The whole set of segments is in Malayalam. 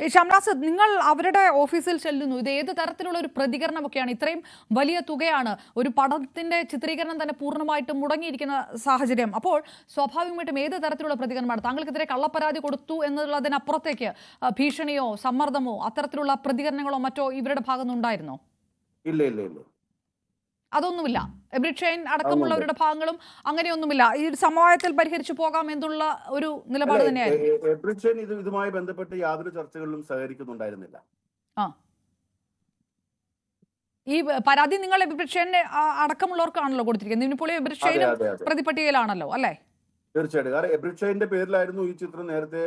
ഷംനാസ് നിങ്ങൾ അവരുടെ ഓഫീസിൽ ചെല്ലുന്നു. ഇത് ഏത് തരത്തിലുള്ള ഒരു പ്രതികരണമൊക്കെയാണ്? ഇത്രയും വലിയ തുകയാണ് ഒരു പടത്തിന്റെ ചിത്രീകരണം തന്നെ പൂർണമായിട്ടും മുടങ്ങിയിരിക്കുന്ന സാഹചര്യം. അപ്പോൾ സ്വാഭാവികമായിട്ടും ഏത് തരത്തിലുള്ള പ്രതികരണമാണ്? താങ്കൾക്കെതിരെ കള്ളപ്പരാതി കൊടുത്തു എന്നുള്ളതിനപ്പുറത്തേക്ക് ഭീഷണിയോ സമ്മർദ്ദമോ അത്തരത്തിലുള്ള പ്രതികരണങ്ങളോ മറ്റോ ഇവരുടെ ഭാഗത്തുനിന്നുണ്ടായിരുന്നോ? ഇല്ല ഇല്ല ഇല്ല. അതൊന്നുമില്ല. ബ്രിട്ടൻ അടക്കമുള്ളവരുടെ ഭാഗങ്ങളും അങ്ങനെയൊന്നുമില്ല. ഈ സമവായത്തിൽ പരിഹരിച്ചു പോകാം എന്നുള്ള ഒരു നിലപാട് തന്നെയായിരുന്നു. ഇത് ഇതുമായി ബന്ധപ്പെട്ട് യാതൊരു ചർച്ചകളിലും സഹകരിക്കുന്നുണ്ടായിരുന്നില്ല. ഈ പരാതി നിങ്ങൾ ബ്രിട്ടനെ അടക്കമുള്ളവർക്കാണല്ലോ കൊടുത്തിരിക്കുന്നത്. അതെ അതെ പ്രതിപട്ടികയിലാണല്ലോ അല്ലേ? തീർച്ചയായിട്ടും. കാരണം എബ്രിച്ചൈന്റെ പേരിലായിരുന്നു ഈ ചിത്രം നേരത്തെ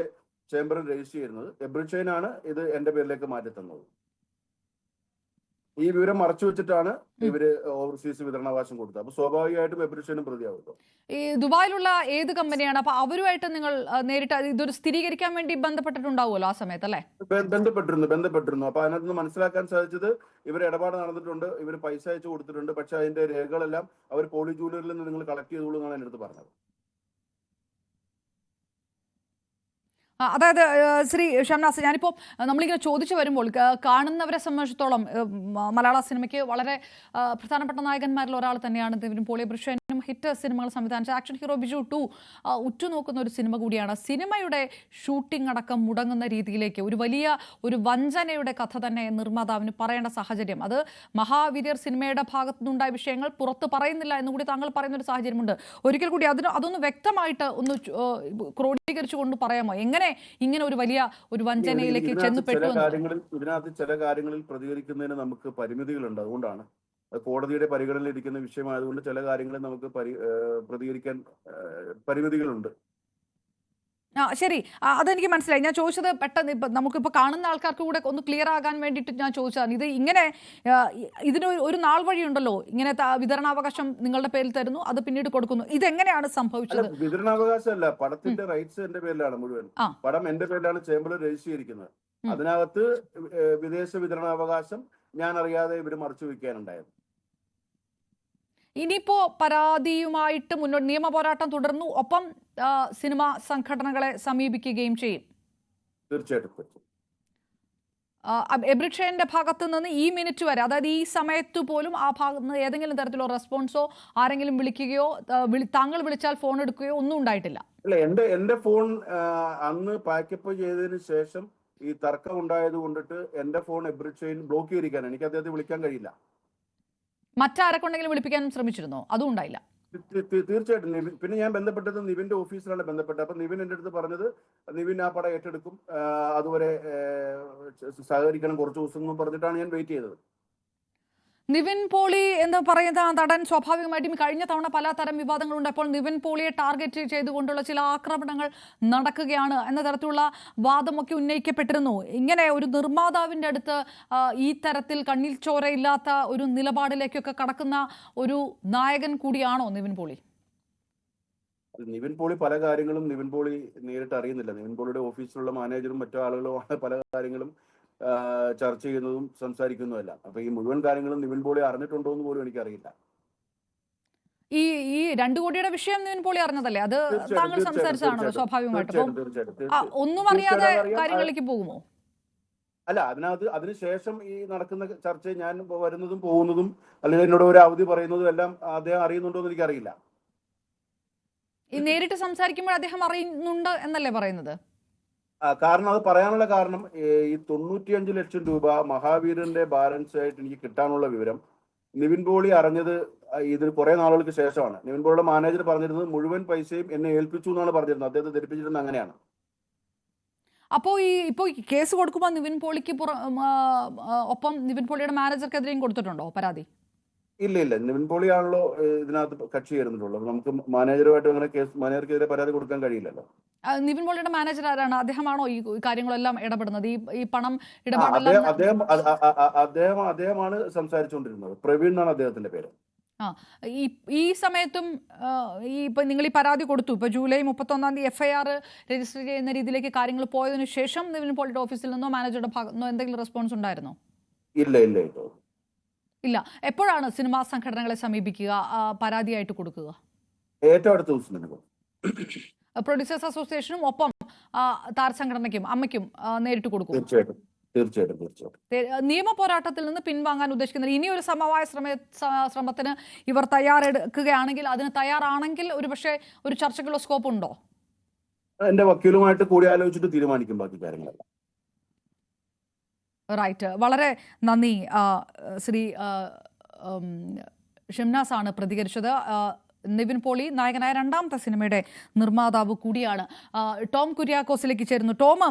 ചേംബറിൽ രജിസ്റ്റർ ചെയ്യുന്നത്. എബ്രിച്ചൈൻ ആണ് ഇത് എന്റെ പേരിലേക്ക് മാറ്റി തന്നത് ഈ വിവരം മറച്ചു വെച്ചിട്ടാണ് ഇവർ ഓവർസീസ് വിതരണാവകാശം കൊടുത്തത്. അപ്പൊ സ്വാഭാവികമായിട്ടും എബ്രിഷനും പ്രതിയാവുമല്ലോ ഈ ദുബായിലുള്ള ഏത് കമ്പനിയാണ്? അപ്പൊ അവരുമായിട്ട് നിങ്ങൾ നേരിട്ട് ഇതൊരു സ്ഥിരീകരിക്കാൻ വേണ്ടി ബന്ധപ്പെട്ടിട്ടുണ്ടാവുമല്ലോ ആ സമയത്ത് അല്ലെ ബന്ധപ്പെട്ടിരുന്നു ബന്ധപ്പെട്ടിരുന്നു. അപ്പൊ അതിനകത്ത് നിന്ന് മനസ്സിലാക്കാൻ സാധിച്ചത് ഇവർ ഇടപാട് നടന്നിട്ടുണ്ട് ഇവർ പൈസ അയച്ചു കൊടുത്തിട്ടുണ്ട് പക്ഷെ അതിന്റെ രേഖകളെല്ലാം അവർ പോളി ജൂലറിൽ നിന്ന് നിങ്ങൾ കളക്ട് ചെയ്തോളൂ എന്നാണ് എന്റെ അടുത്ത് പറഞ്ഞത്. അതായത് ശ്രീ ഷംനാസ് ഞാനിപ്പോൾ നമ്മളിങ്ങനെ ചോദിച്ചു വരുമ്പോൾ കാണുന്നവരെ സംബന്ധിച്ചിടത്തോളം മലയാള സിനിമയ്ക്ക് വളരെ പ്രധാനപ്പെട്ട നായകന്മാരിൽ ഒരാൾ തന്നെയാണ് ഇവരും പോളി ബ്രിഷനും ഹിറ്റ് സിനിമകൾ സംവിധാനിച്ച ആക്ഷൻ ഹീറോ ബിജു ടു. ഉറ്റുനോക്കുന്ന ഒരു സിനിമ കൂടിയാണ്. സിനിമയുടെ ഷൂട്ടിംഗ് അടക്കം മുടങ്ങുന്ന രീതിയിലേക്ക് ഒരു വലിയ ഒരു വഞ്ചനയുടെ കഥ തന്നെ നിർമ്മാതാവിന് പറയേണ്ട സാഹചര്യം. അത് മഹാവീര്യർ സിനിമയുടെ ഭാഗത്തു നിന്നുണ്ടായ വിഷയങ്ങൾ പുറത്ത് പറയുന്നില്ല എന്ന് കൂടി താങ്കൾ പറയുന്ന ഒരു സാഹചര്യമുണ്ട്. ഒരിക്കൽ കൂടി അതിന് അതൊന്ന് വ്യക്തമായിട്ട് ഒന്ന് ക്രോഡീകരിച്ചു കൊണ്ട് പറയാമോ? എങ്ങനെ ഇങ്ങനെ ഒരു വലിയ ഒരു വഞ്ചനയിലേക്ക് ചെന്നുപെട്ടു? കാര്യങ്ങളിൽ ഇതിനകത്ത് ചില കാര്യങ്ങളിൽ പ്രതികരിക്കുന്നതിന് നമുക്ക് പരിമിതികളുണ്ട് അതുകൊണ്ടാണ് അത് കോടതിയുടെ പരിഗണനയിൽ ഇരിക്കുന്ന വിഷയമായതുകൊണ്ട് ചില കാര്യങ്ങളിൽ നമുക്ക് പരി പ്രതികരിക്കാൻ പരിമിതികളുണ്ട് ആ ശരി. അതെനിക്ക് മനസ്സിലായി. ഞാൻ ചോദിച്ചത് പെട്ടെന്ന് ഇപ്പം നമുക്കിപ്പോൾ കാണുന്ന ആൾക്കാർക്ക് കൂടെ ഒന്ന് ക്ലിയർ ആകാൻ വേണ്ടിയിട്ട് ഞാൻ ചോദിച്ചതാണ്. ഇത് ഇങ്ങനെ ഇതിന് ഒരു- നാൾ വഴിയുണ്ടല്ലോ. ഇങ്ങനെ വിതരണാവകാശം നിങ്ങളുടെ പേരിൽ തരുന്നു അത് പിന്നീട് കൊടുക്കുന്നു. ഇതെങ്ങനെയാണ് എങ്ങനെയാണ് സംഭവിച്ചത് വിതരണാവകാശമല്ല. പടത്തിന്റെ റൈറ്റ്സ് എന്റെ പേരിലാണ് മുഴുവൻ. പടം എന്റെ പേരിലാണ് ചേംബറിൽ രജിസ്റ്റർ ചെയ്തിരിക്കുന്നത്. അതിനകത്ത് വിദേശ വിതരണാവകാശം ഞാൻ അറിയാതെ ഇവർ മറച്ചു വെക്കാനുണ്ടായത്. ഇനിയിപ്പോ പരാതിയുമായിട്ട് മുന്നോട്ട് നിയമ പോരാട്ടം തുടർന്നു. ഒപ്പം സിനിമ സംഘടനകളെ സമീപിക്കുകയും ചെയ്യും. തീർച്ചയായിട്ടും. എബ്രിക്ഷന്റെ ഭാഗത്ത് നിന്ന് ഈ മിനിറ്റ് വരെ അതായത് ഈ സമയത്ത് പോലും ആ ഭാഗത്ത് നിന്ന് ഏതെങ്കിലും തരത്തിലോ റെസ്പോൺസോ ആരെങ്കിലും വിളിക്കുകയോ താങ്കൾ വിളിച്ചാൽ ഫോൺ എടുക്കുകയോ ഒന്നും ഉണ്ടായിട്ടില്ല. എന്റെ എന്റെ ഫോൺ അന്ന് പാക്കപ്പ് ചെയ്തതിന് ശേഷം ഈ തർക്കം ഉണ്ടായത് കൊണ്ടിട്ട് എന്റെ ഫോൺ എബ്രിച്ചൈൻ ബ്ലോക്ക് ചെയ്തിരിക്കാനാണ് എനിക്ക് അദ്ദേഹത്തെ വിളിക്കാൻ കഴിയില്ല. മറ്റാരെ വിളിപ്പിക്കാൻ ശ്രമിച്ചിരുന്നോ? അതും ഉണ്ടായില്ല. തീർച്ചയായിട്ടും നിവിൻ പിന്നെ ഞാൻ ബന്ധപ്പെട്ടത് നിവിന്റെ ഓഫീസിലാണ് ബന്ധപ്പെട്ടത്. അപ്പൊ നിവിൻ എന്റെ അടുത്ത് പറഞ്ഞത് നിവിൻ ആ പടം ഏറ്റെടുക്കും അതുവരെ സഹകരിക്കണം കുറച്ച് ദിവസം പറഞ്ഞിട്ടാണ് ഞാൻ വെയിറ്റ് ചെയ്തത്. നിവിൻ പോളി എന്ന് പറയുന്ന നടൻ സ്വാഭാവികമായിട്ടും കഴിഞ്ഞ തവണ പലതരം വിവാദങ്ങളുണ്ട്. അപ്പോൾ നിവിൻ പോളിയെ ടാർഗറ്റ് ചെയ്തുകൊണ്ടുള്ള ചില ആക്രമണങ്ങൾ നടക്കുകയാണ് എന്ന തരത്തിലുള്ള വാദമൊക്കെ ഉന്നയിക്കപ്പെട്ടിരുന്നു. ഇങ്ങനെ ഒരു നിർമ്മാതാവിന്റെ അടുത്ത് ഈ തരത്തിൽ കണ്ണിൽ ചോരയില്ലാത്ത ഒരു നിലപാടിലേക്കൊക്കെ കടക്കുന്ന ഒരു നായകൻ കൂടിയാണോ നിവിൻ പോളി? നിവിൻ പോളി പല കാര്യങ്ങളും നിവിൻ പോളി നേരിട്ട് അറിയുന്നില്ല. നിവിൻ പോളിയുടെ ഓഫീസിലുള്ള മാനേജറും മറ്റു ആളുകളുമാണ് പല കാര്യങ്ങളും ചർച്ച ചെയ്യുന്നതും സംസാരിക്കുന്നതുമല്ല അപ്പൊ ഈ മുഴുവൻ കാര്യങ്ങളും നിവിൻ പോളി അറിഞ്ഞിട്ടുണ്ടോ എന്ന് പോലും എനിക്കറിയില്ല. ഈ ഈ രണ്ടു കോടിയുടെ വിഷയം നിവിൻ പോളി അറിഞ്ഞതല്ലേ? അത് താങ്കൾ സംസാരിച്ചതാണല്ലോ സ്വാഭാവികമായിട്ടും. ഒന്നും അറിയാതെ കാര്യങ്ങളിലേക്ക് പോകുമോ? അല്ല അതിനകത്ത് അതിനുശേഷം ഈ നടക്കുന്ന ചർച്ച ഞാൻ വരുന്നതും പോകുന്നതും അല്ലെങ്കിൽ എന്നോട് ഒരു അവധി പറയുന്നതും എല്ലാം അദ്ദേഹം അറിയുന്നുണ്ടോ എന്ന് എനിക്കറിയില്ല. ഈ നേരിട്ട് സംസാരിക്കുമ്പോൾ അദ്ദേഹം അറിയുന്നുണ്ട് എന്നല്ലേ പറയുന്നത്? കാരണം അത് പറയാനുള്ള കാരണം ഈ തൊണ്ണൂറ്റിയഞ്ച് ലക്ഷം രൂപ മഹാവീരന്റെ ബാലൻസ് ആയിട്ട് എനിക്ക് കിട്ടാനുള്ള വിവരം നിവിൻ പോളി അറിഞ്ഞത് ഇതിന് കുറെ നാളുകൾക്ക് ശേഷമാണ്. നിവിൻ പോളിയുടെ മാനേജർ പറഞ്ഞിരുന്നത് മുഴുവൻ പൈസയും എന്നെ ഏൽപ്പിച്ചു എന്നാണ് പറഞ്ഞിരുന്നത്. അദ്ദേഹത്തെ ധരിപ്പിച്ചിരുന്നത് അങ്ങനെയാണ്. അപ്പോ ഈ ഇപ്പോ കേസ് കൊടുക്കുമ്പോൾ നിവിൻ പോളിക്ക് ഒപ്പം നിവിൻ പോളിയുടെ മാനേജർക്കെതിരെയും കൊടുത്തിട്ടുണ്ടോ പരാതി? ഇല്ല ഇല്ല. നിവിൻ പോളിയാണല്ലോ ഇതിനകത്ത് കക്ഷി ചേരുന്നിട്ടുള്ളത്. നമുക്ക് മാനേജറുമായിട്ട് അങ്ങനെ കേസ് മാനേജർക്കെതിരെ പരാതി കൊടുക്കാൻ കഴിയില്ലല്ലോ. ആ, നിവിൻ പോളിയുടെ മാനേജർ ആരാണ്? അദ്ദേഹമാണോ ഈ കാര്യങ്ങളെല്ലാം ഇടപെടുന്നത്? ഈ ഈ പണം ആ, അദ്ദേഹം ഇടപാടെല്ലാം അദ്ദേഹമാണ് സംസാരിച്ചുകൊണ്ടിരുന്നത്. പ്രവീൺ എന്നാണ് അദ്ദേഹത്തിന്റെ പേര്. ഈ ഈ സമയത്തും ഈ ഇപ്പൊ നിങ്ങൾ ഈ പരാതി കൊടുത്തു. ഇപ്പൊ ജൂലൈ മുപ്പത്തൊന്നാം തീയതി എഫ് ഐ ആർ രജിസ്റ്റർ ചെയ്യുന്ന രീതിയിലേക്ക് കാര്യങ്ങൾ പോയതിനു ശേഷം നിവിൻ പോളിയുടെ ഓഫീസിൽ നിന്നോ മാനേജറുടെ ഭാഗത്തുനിന്നോ എന്തെങ്കിലും റെസ്പോൺസ് ഉണ്ടായിരുന്നോ? ഇല്ല ഇല്ല ഇല്ല. ഇല്ല. എപ്പോഴാണ് സിനിമാ സംഘടനകളെ സമീപിക്കുക? പരാതിയായിട്ട് കൊടുക്കുക? ഏറ്റവും അടുത്ത ദിവസം തന്നെ പ്രൊഡ്യൂസേഴ്സ് അസോസിയേഷനും ഒപ്പം താര താരസംഘടനയ്ക്കും അമ്മയ്ക്കും നേരിട്ട് കൊടുക്കും. തീർച്ചയായിട്ടും. തീർച്ചയായിട്ടും തീർച്ചയായിട്ടും. നിയമ പോരാട്ടത്തിൽ നിന്ന് പിൻവാങ്ങാൻ ഉദ്ദേശിക്കുന്നില്ല ഇനി ഒരു സമവായ ശ്രമ ശ്രമത്തിന് ഇവർ തയ്യാറെടുക്കുകയാണെങ്കിൽ അതിന് തയ്യാറാണെങ്കിൽ ഒരു പക്ഷേ ഒരു ചർച്ചയ്ക്കുള്ള സ്കോപ്പ് ഉണ്ടോ? എന്റെ വക്കീലുമായിട്ട് കൂടി ആലോചിച്ചിട്ട് തീരുമാനിക്കും ബാക്കി കാര്യങ്ങളെല്ലാം. റൈറ്റ്. വളരെ നന്ദി ശ്രീ ഷിംനാസ് ആണ് പ്രതികരിച്ചത്. നിവിൻ പോളി നായകനായ രണ്ടാമത്തെ സിനിമയുടെ നിർമ്മാതാവ് കൂടിയാണ്. ടോം കുര്യാക്കോസിലേക്ക് ചേരുന്നു. ടോം